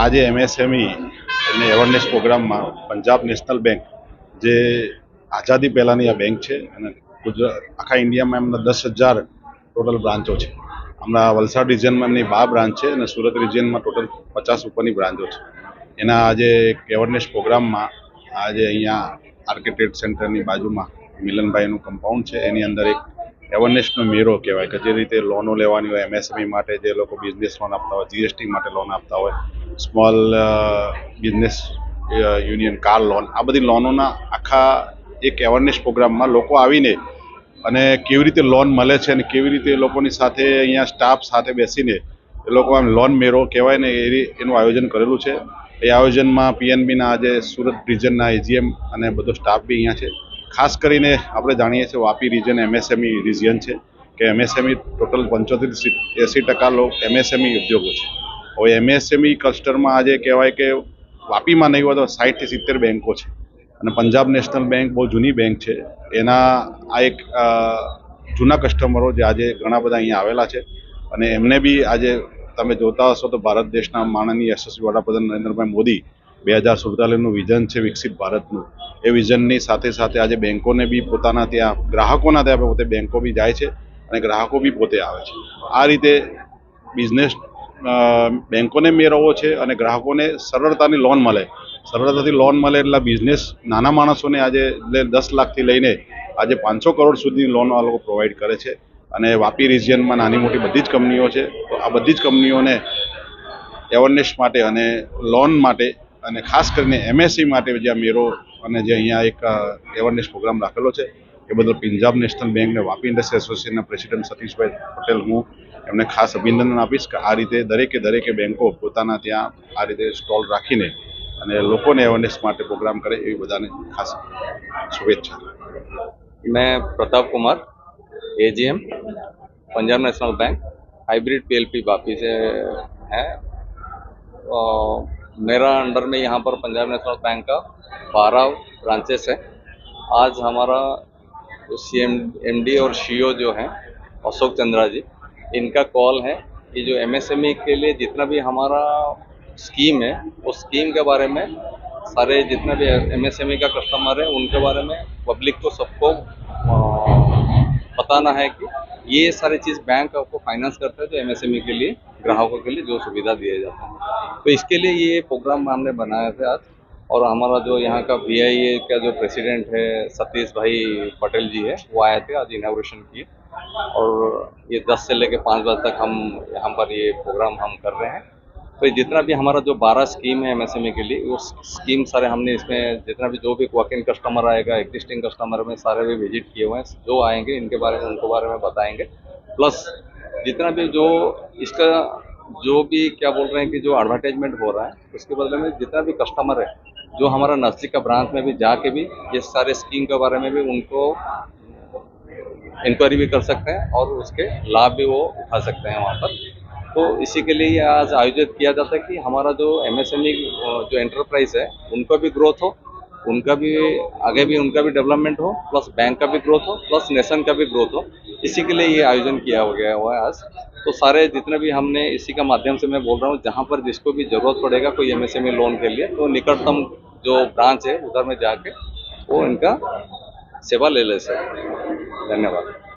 આજે એમએસએમઈ અને અવેરનેસ પ્રોગ્રામમાં પંજાબ નેશનલ બેંક જે આઝાદી પહેલાંની આ બેંક છે અને ગુજરાત, આખા ઇન્ડિયામાં એમના દસ હજાર ટોટલ બ્રાન્ચો છે. હમણાં વલસાડ રિજિયનમાં એમની બાર બ્રાન્ચ છે અને સુરત રિજિયનમાં ટોટલ પચાસ ઉપરની બ્રાન્ચો છે. એના આજે એક અવેરનેસ પ્રોગ્રામમાં આજે અહીંયા આર્કિટેક્ટ સેન્ટરની બાજુમાં મિલનભાઈનું કમ્પાઉન્ડ છે. એની અંદર એક અવેરનેસનો મેળો કહેવાય કે જે રીતે લોનો લેવાની હોય એમએસએમઈ માટે જે લોકો બિઝનેસ લોન આપતા હોય જીએસટી માટે લોન આપતા હોય small business union car loan આ બધી લોનોના આખા એક અવેરનેસ પ્રોગ્રામમાં લોકો આવીને અને કેવી રીતે લોન મળે છે અને કેવી રીતે એ લોકોની સાથે અહીંયા સ્ટાફ સાથે બેસીને એ લોકો આમ લોન મેળો કહેવાય ને એ એનું આયોજન કરેલું છે. એ આયોજનમાં પીએનબીના આજે સુરત રિજનના એજીએમ અને બધો સ્ટાફ બી અહીંયા છે. ખાસ કરીને આપણે જાણીએ છીએ વાપી રિજન એમએસએમઈ રિજિયન છે, કે એમએસએમઈ ટોટલ પંચોતેર એંસી ટકા લોકો એમએસએમઈ ઉદ્યોગો છે. હવે એમએસએમઈ ક્લસ્ટરમાં આજે કહેવાય કે વાપીમાં નહીં હોય તો સાઠથી સિત્તેર બેન્કો છે. અને પંજાબ નેશનલ બેંક બહુ જૂની બેંક છે. એના આ એક જૂના કસ્ટમરો જે આજે ઘણા બધા અહીંયા આવેલા છે. અને એમને બી આજે તમે જોતા હશો તો ભારત દેશના માનનીય યશસ્વી વડાપ્રધાન નરેન્દ્રભાઈ મોદી બે હજાર સુડતાલીસનું વિઝન છે વિકસિત ભારતનું. એ વિઝનની સાથે સાથે આજે બેન્કોને બી પોતાના ત્યાં, ગ્રાહકોના ત્યાં પોતે બેન્કો બી જાય છે અને ગ્રાહકો બી પોતે આવે છે. આ રીતે બિઝનેસ બેન્કોને મેળવવો છે અને ગ્રાહકોને સરળતાની લોન મળે. સરળતાથી લોન મળે એટલે બિઝનેસ નાના માણસોને આજે દસ લાખથી લઈને આજે પાંચસો કરોડ સુધીની લોન આ લોકો પ્રોવાઈડ કરે છે. અને વાપી રિજિયનમાં નાની મોટી બધી જ કંપનીઓ છે. તો આ બધી જ કંપનીઓને એવરનેસ માટે અને લોન માટે અને ખાસ કરીને એમએસસી માટે જે મેળો અને જે અહીંયા એક એવરનેસ પ્રોગ્રામ રાખેલો છે, એ બદલ પંજાબ નેશનલ બેંક ને વાપી ઇન્ડસ્ટ્રી એસોસિએશનના પ્રેસિડેન્ટ સતીશભાઈ પટેલ હું એમને ખાસ અભિનંદન આપીશ કે આ રીતે દરેકે દરેકે બેંકો પોતાના ત્યાં આ રીતે સ્ટોલ રાખીને અને લોકોને અવેરનેસ માટે પ્રોગ્રામ કરે એવી બધાને ખાસ શુભેચ્છા. મેં Pratap Kumar AGM Punjab national bank, hybrid PLP Vapi છે, હે मेरा अंडर में यहाँ पर पंजाब नेशनल बैंक का बारह ब्रांचेस है। आज हमारा सी एम डी और शीओ जो हैं, अशोक चंद्रा जी, इनका कॉल है कि जो एमएसएमई के लिए जितना भी हमारा स्कीम है, उस स्कीम के बारे में सारे जितने भी एमएसएमई का कस्टमर है, उनके बारे में पब्लिक को सबको बताना है कि ये सारी चीज़ बैंक आपको फाइनेंस करता है जो एमएसएमई के लिए, ग्राहकों के लिए जो सुविधा दिया जाता है। तो इसके लिए ये प्रोग्राम हमने बनाया था आज। और हमारा जो यहाँ का वी का जो प्रेसिडेंट है, सतीश भाई पटेल जी है, वो आए थे आज इनाग्रेशन किए और ये 10 से लेकर 5 बजे तक हम, यहाँ पर ये प्रोग्राम हम कर रहे हैं। तो जितना भी हमारा जो 12 स्कीम है एमएसएमई के लिए, वो स्कीम सारे हमने इसमें जितना भी जो भी वॉक इन कस्टमर आएगा एग्जिस्टिंग कस्टमर में सारे भी विज़िट किए हुए हैं। जो आएँगे, इनके बारे में, उनको बारे में बताएँगे। प्लस जितना भी जो इसका जो भी क्या बोल रहे हैं कि जो एडवर्टाइजमेंट हो रहा है, उसके बदले में जितना भी कस्टमर है, जो हमारा नज़दीक का ब्रांच में भी जाके भी ये सारे स्कीम के बारे में भी उनको इंक्वायरी भी कर सकते हैं और उसके लाभ भी वो उठा सकते हैं वहाँ पर। तो इसी के लिए आज आयोजित किया जाता है कि हमारा जो एमएसएमई जो एंटरप्राइज है, उनका भी ग्रोथ हो, उनका भी, आगे भी उनका भी डेवलपमेंट हो प्लस बैंक का भी ग्रोथ हो प्लस नेशन का भी ग्रोथ हो। इसी के लिए ये आयोजन किया हो गया हुआ है आज। तो सारे जितने भी हमने इसी का माध्यम से मैं बोल रहा हूँ, जहाँ पर जिसको भी ज़रूरत पड़ेगा कोई एमएसएमई लोन के लिए तो निकटतम जो ब्रांच है, उधर में जाके वो इनका सेवा ले ले सकते धन्यवाद।